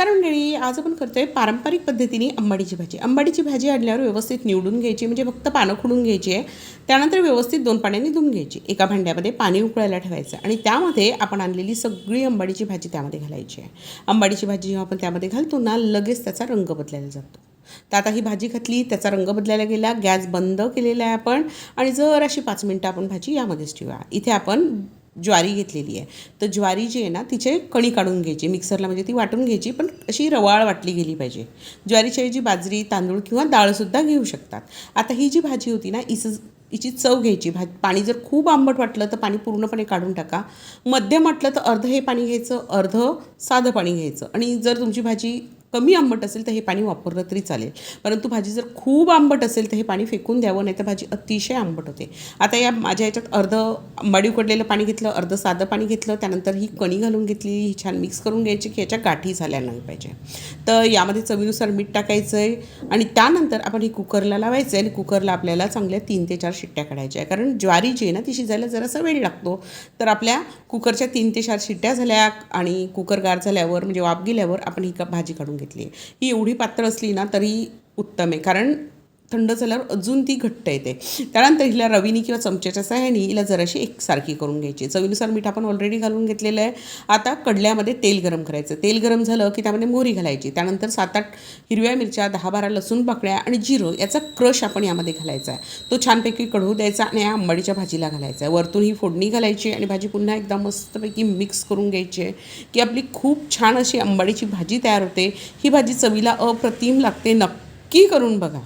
नमस्कार मंडळी आज आपण करतोय पारंपरिक पद्धतीने अंबाडीची भाजी. अंबाडीची भाजी आणल्यावर व्यवस्थित निवडून घ्यायची म्हणजे फक्त पानं खुडून घ्यायची आहे. त्यानंतर व्यवस्थित दोन पाण्याने धुवून घ्यायची. एका भांड्यामध्ये पाणी उकळायला ठेवायचं आणि त्यामध्ये आपण आणलेली सगळी अंबाडीची भाजी त्यामध्ये घालायची आहे. अंबाडीची भाजी जेव्हा आपण त्यामध्ये घालतो ना लगेच त्याचा रंग बदलायला जातो. तर आता ही भाजी घातली त्याचा रंग बदलायला गेला गॅस बंद केलेला आहे आपण. आणि जर अशी पाच मिनटं आपण भाजी यामध्येच ठेवा इथे आपण ज्वारी घेतलेली आहे. तर ज्वारी जी आहे ना तिचे कणी काढून घ्यायची मिक्सरला म्हणजे ती वाटून घ्यायची पण अशी रवाळ वाटली गेली पाहिजे. ज्वारीच्या ऐवजी बाजरी तांदूळ किंवा डाळसुद्धा घेऊ शकतात. आता ही जी भाजी होती ना इस हिची चव घ्यायची. भाज पाणी जर खूप आंबट वाटलं तर पाणी पूर्णपणे काढून टाका. मध्यम वाटलं तर अर्ध हे पाणी घ्यायचं अर्ध साधं पाणी घ्यायचं. आणि जर तुमची भाजी कमी आंबट असेल तर हे पाणी वापरलं तरी चालेल. परंतु भाजी जर खूप आंबट असेल तर हे पाणी फेकून द्यावं नाही तर भाजी अतिशय आंबट होते. आता या माझ्या याच्यात अर्ध आंबाडी उकडलेलं पाणी घेतलं अर्ध साधं पाणी घेतलं त्यानंतर ही कणी घालून घेतली ही छान मिक्स करून घ्यायची की याच्या गाठी झाल्या नाही पाहिजे. तर यामध्ये चवीनुसार मीठ टाकायचं आहे आणि त्यानंतर आपण ही कुकरला लावायचं आहे आणि कुकरला आपल्याला चांगल्या तीन ते चार शिट्ट्या काढायच्या आहे कारण ज्वारी जी आहे ना ती शिजायला जरासा वेळ लागतो. तर आपल्या कुकरच्या तीन ते चार शिट्ट्या झाल्या आणि कुकर गार झाल्यावर म्हणजे वाफ गेल्यावर आपण ही भाजी काढून घेतली आहे ही एवढी पातळ असली ना तरी उत्तम आहे. कारण थंड झाल्यावर अजून ती घट्ट येते. त्यानंतर हिला रवीनी किंवा चमच्याच्या सहाय्याने हिला जराशी एकसारखी करून घ्यायची. चवीनुसार मीठ आपण ऑलरेडी घालून घेतलेलं आहे. आता कडल्यामध्ये तेल गरम करायचं. तेल गरम झालं की त्यामध्ये मोहरी घालायची. त्यानंतर सात आठ हिरव्या मिरच्या दहा बारा लसूण पाकळ्या आणि जिरं याचा क्रश आपण यामध्ये घालायचा आहे. तो छानपैकी कढवू द्यायचा आणि या आंबाडीच्या भाजीला घालायचा आहे. वरतून ही फोडणी घालायची आणि भाजी पुन्हा एकदा मस्तपैकी मिक्स करून घ्यायची आहे की आपली खूप छान अशी आंबाडीची भाजी तयार होते. ही भाजी चवीला अप्रतिम लागते. नक्की करून बघा.